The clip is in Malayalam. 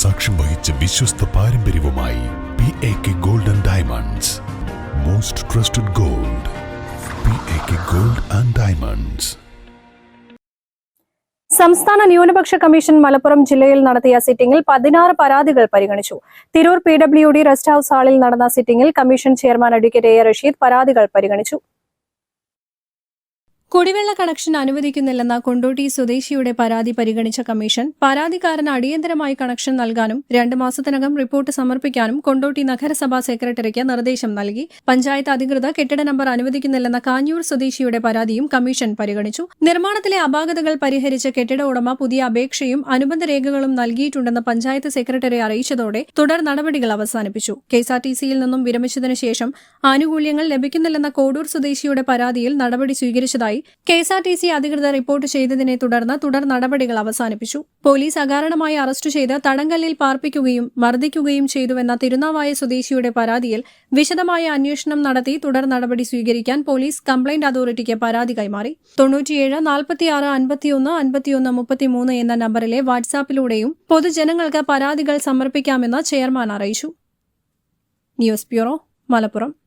സാക്ഷ്യം വഹിച്ച വിശ്വസ്ത പാരമ്പര്യവുമായി P A K gold and diamonds most trusted gold P A K gold and diamonds സംസ്ഥാന ന്യൂനപക്ഷ കമ്മീഷൻ മലപ്പുറം ജില്ലയിൽ നടത്തിയ സിറ്റിംഗിൽ പതിനാറ് പരാതികൾ പരിഗണിച്ചു. Tirur P W D rest house ഹാളിൽ നടന്ന സിറ്റിംഗിൽ commission chairman advocate A Rasheed പരാതികൾ പരിഗണിച്ചു. കുടിവെള്ള കണക്ഷൻ അനുവദിക്കുന്നില്ലെന്ന കൊണ്ടോട്ടി സ്വദേശിയുടെ പരാതി പരിഗണിച്ച കമ്മീഷൻ പരാതിക്കാരന് അടിയന്തരമായി കണക്ഷൻ നൽകാനും രണ്ട് മാസത്തിനകം റിപ്പോർട്ട് സമർപ്പിക്കാനും കൊണ്ടോട്ടി നഗരസഭാ സെക്രട്ടറിക്ക് നിർദ്ദേശം നൽകി. പഞ്ചായത്ത് അധികൃതർ കെട്ടിട നമ്പർ അനുവദിക്കുന്നില്ലെന്ന കാഞ്ഞൂർ സ്വദേശിയുടെ പരാതിയും കമ്മീഷൻ പരിഗണിച്ചു. നിർമ്മാണത്തിലെ അപാകതകൾ പരിഹരിച്ച് കെട്ടിട ഉടമ പുതിയ അപേക്ഷയും അനുബന്ധ രേഖകളും നൽകിയിട്ടുണ്ടെന്ന് പഞ്ചായത്ത് സെക്രട്ടറി അറിയിച്ചതോടെ തുടർ നടപടികൾ അവസാനിപ്പിച്ചു. കെഎസ്ആർടിസിയിൽ നിന്നും വിരമിച്ചതിനു ശേഷം ആനുകൂല്യങ്ങൾ ലഭിക്കുന്നില്ലെന്ന കോഡൂർ സ്വദേശിയുടെ പരാതിയിൽ നടപടി സ്വീകരിച്ചതായി കെഎസ്ആർടിസി അധികൃതർ റിപ്പോർട്ട് ചെയ്തതിനെ തുടർന്ന് തുടർ നടപടികൾ അവസാനിപ്പിച്ചു. പോലീസ് അകാരണമായി അറസ്റ്റ് ചെയ്ത് തടങ്കല്ലിൽ പാർപ്പിക്കുകയും മർദ്ദിക്കുകയും ചെയ്തുവെന്ന തിരുനാവായ സ്വദേശിയുടെ പരാതിയിൽ വിശദമായ അന്വേഷണം നടത്തി തുടർ നടപടി സ്വീകരിക്കാൻ പോലീസ് കംപ്ലയിന്റ് അതോറിറ്റിക്ക് പരാതി കൈമാറി. തൊണ്ണൂറ്റിയേഴ് നാൽപ്പത്തിയാറ് അൻപത്തിയൊന്ന് അൻപത്തിയൊന്ന് മുപ്പത്തിമൂന്ന് എന്ന നമ്പറിലെ വാട്സാപ്പിലൂടെയും പൊതുജനങ്ങൾക്ക് പരാതികൾ സമർപ്പിക്കാമെന്ന് ചെയർമാൻ അറിയിച്ചു. News bureau Malappuram.